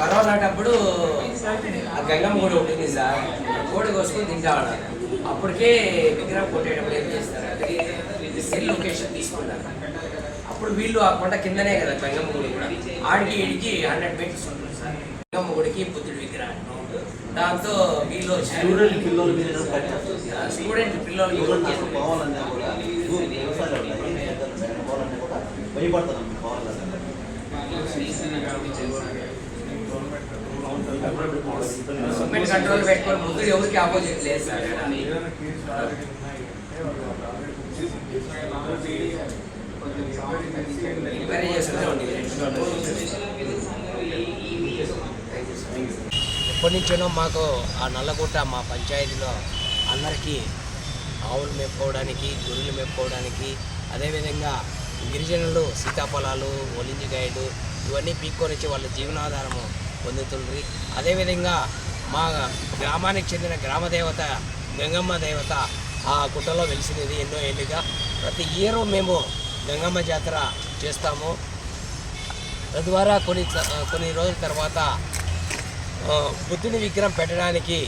Corona అప్పుడు ఆ గంగమ్మ కూడా ఉంటుంది సార్. కోడి కోసుకొని తింటా ఉన్నారు అప్పటికే విగ్రహం కొట్టేటప్పుడు ఏం చేస్తారు? అది సెల్ లొకేషన్ తీసుకున్నారు. అప్పుడు వీళ్ళు ఆ కొండ కిందనే కదా గంగమ్మ గుడి కూడా. ఆడికి ఇడికి హండ్రెడ్ మీటర్స్ ఉంటుంది సార్. గంగమ్మ గుడికి బుద్ధుడి విగ్రహం. దాంతో వీళ్ళు స్టూడెంట్ పిల్లలు స్టూడెంట్ పిల్లలు భయపడతాను గవర్నమెంట్ కంట్రోల్ పెట్టుకొని ముందు ఎవరికి ఆపోజిట్ లేదు సార్. ఎంక్వైరీ ఎప్పటి నుంచో మాకు ఆ నల్లగుట్ట మా పంచాయతీలో అందరికీ ఆవులు మేపుకోవడానికి గొర్రెలు మేపుకోవడానికి అదేవిధంగా గిరిజనులు సీతాఫలాలు ఒలింజికాయలు ఇవన్నీ పీక్కొని వచ్చి వాళ్ళ జీవనాధారము పొందుతుంది అదేవిధంగా మా గ్రామానికి చెందిన గ్రామ దేవత గంగమ్మ దేవత ఆ గుట్టలో వెలిసినది ఎన్నో ఏళ్ళుగా ప్రతి ఇయర్ మేము గంగమ్మ జాతర చేస్తాము. తద్వారా కొన్ని కొన్ని రోజుల తర్వాత బుద్ధుని విగ్రహం పెట్టడానికి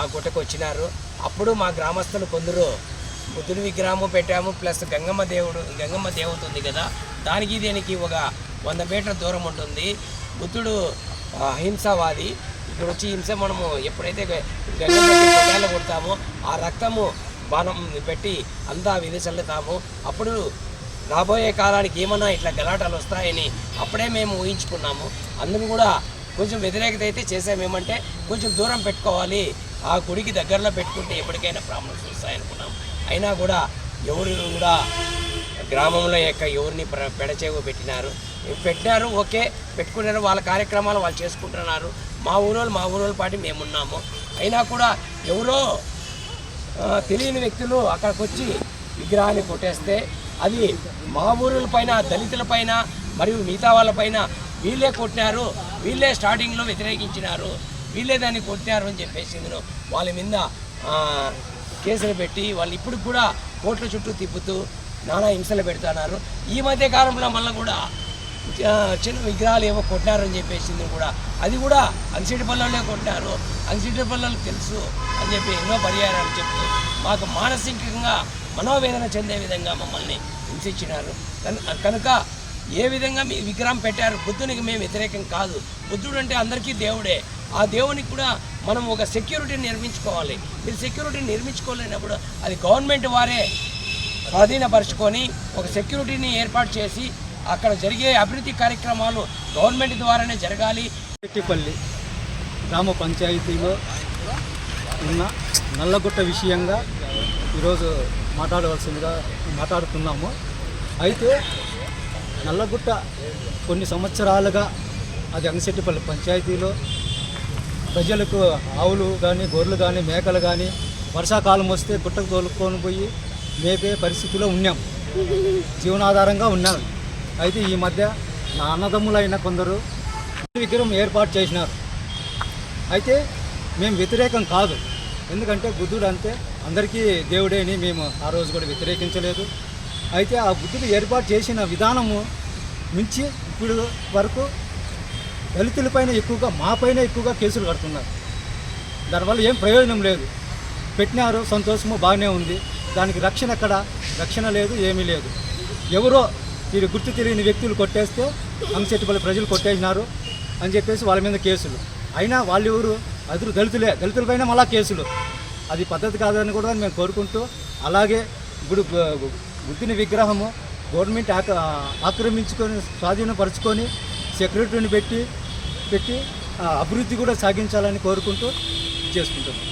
ఆ గుట్టకు వచ్చినారు. అప్పుడు మా గ్రామస్తులు కొందరు బుద్ధుని విగ్రహము పెట్టాము ప్లస్ గంగమ్మ దేవుడు గంగమ్మ దేవత ఉంది కదా దానికి దీనికి ఒక వంద మీటర్ల దూరం ఉంటుంది. బుద్ధుడు అహింసావాది. ఇక్కడ వచ్చి హింస మనము ఎప్పుడైతే గ- కొడతామో ఆ రక్తము బాణం పెట్టి అంతా విధి చల్లుతాము. అప్పుడు రాబోయే కాలానికి ఏమన్నా ఇట్లా గలాటాలు వస్తాయని అప్పుడే మేము ఊహించుకున్నాము. అందుకు కూడా కొంచెం వ్యతిరేకత అయితే చేసామేమంటే కొంచెం దూరం పెట్టుకోవాలి. ఆ గుడికి దగ్గరలో పెట్టుకుంటే ఎప్పటికైనా ప్రాబ్లమ్స్ వస్తాయనుకున్నాం అయినా కూడా ఎవరు కూడా గ్రామంలో యొక్క ఎవరిని పెడచేవు పెట్టినారు. పెట్టారు ఓకే పెట్టుకున్నారు వాళ్ళ కార్యక్రమాలు వాళ్ళు చేసుకుంటున్నారు. మా ఊరోళ్ళు మా ఊరోళ్ళ పాటి మేమున్నాము. అయినా కూడా ఎవరో తెలియని వ్యక్తులు అక్కడికి వచ్చి విగ్రహాన్ని కొట్టేస్తే అది మా ఊరుల పైన దళితుల పైన మరియు మిగతా వాళ్ళ పైన వీళ్ళే కొట్టినారు వీళ్ళే స్టార్టింగ్లో వ్యతిరేకించినారు వీళ్ళే దాన్ని కొట్టినారు అని చెప్పేసి వాళ్ళ మీద కేసులు పెట్టి వాళ్ళు ఇప్పుడు కూడా కోట్ల చుట్టూ తిప్పుతూ నానా హింసలు పెడుతున్నారు. ఈ మధ్య కాలంలో మళ్ళీ కూడా చిన్న విగ్రహాలు ఏమో కొట్టినారని చెప్పేసింది కూడా. అది కూడా అంగిసిటి పల్లెలే కొట్టినారు. అంగిసిటి పల్లెలు తెలుసు అని చెప్పి ఎన్నో పర్యాయాలు చెప్తూ మాకు మానసికంగా మనోవేదన చెందే విధంగా మమ్మల్ని హింసించినారు. కనుక ఏ విధంగా మీ విగ్రహం పెట్టారు బుద్ధునికి మేము వ్యతిరేకం కాదు. బుద్ధుడు అంటే అందరికీ దేవుడే. ఆ దేవునికి కూడా మనం ఒక సెక్యూరిటీని నిర్మించుకోవాలి. మీరు సెక్యూరిటీ నిర్మించుకోలేనప్పుడు అది గవర్నమెంట్ వారే స్వాధీనపరుచుకొని ఒక సెక్యూరిటీని ఏర్పాటు చేసి అక్కడ జరిగే అభివృద్ధి కార్యక్రమాలు గవర్నమెంట్ ద్వారానే జరగాలి. పెట్టిపల్లి గ్రామ పంచాయతీలో ఉన్న నల్లగుట్ట విషయంగా ఈరోజు మాట్లాడవలసిందిగా మాట్లాడుతున్నాము. అయితే నల్లగుట్ట కొన్ని సంవత్సరాలుగా అది అంగశెట్టిపల్లి పంచాయతీలో ప్రజలకు ఆవులు కానీ గొర్రెలు కానీ మేకలు కానీ వర్షాకాలం వస్తే గుట్టకు తోలుకొని పోయి మేపే పరిస్థితిలో ఉన్నాం. జీవనాధారంగా ఉన్నారు అయితే ఈ మధ్య నా అన్నదమ్ములైన కొందరు విగ్రహం ఏర్పాటు చేసినారు. అయితే మేము వ్యతిరేకం కాదు. ఎందుకంటే బుద్ధుడు అంతే. అందరికీ దేవుడే అని మేము ఆ రోజు కూడా వ్యతిరేకించలేదు. అయితే ఆ బుద్ధుడు ఏర్పాటు చేసిన విధానము మించి ఇప్పుడు వరకు దళితులపైన ఎక్కువగా మాపైన ఎక్కువగా కేసులు కడుతున్నారు. దానివల్ల ఏం ప్రయోజనం లేదు. పెట్టినారు సంతోషము బాగానే ఉంది. దానికి రక్షణ ఎక్కడ? రక్షణ లేదు ఏమీ లేదు. ఎవరో వీరు గుర్తు తెలియని వ్యక్తులు కొట్టేస్తే అంశెట్టుపల్లి ప్రజలు కొట్టేసినారు అని చెప్పేసి వాళ్ళ మీద కేసులు. అయినా వాళ్ళు ఎవరు అదురు దళితులే. దళితులపైన మళ్ళా కేసులు. అది పద్ధతి కాదని కూడా మేము కోరుకుంటూ అలాగే ఇప్పుడు బుద్ధిని బుద్ధుని విగ్రహము గవర్నమెంట్ ఆక ఆక్రమించుకొని స్వాధీనపరుచుకొని సెక్రటరీని పెట్టి పెట్టి అభివృద్ధి కూడా సాగించాలని కోరుకుంటూ చేసుకుంటున్నాం.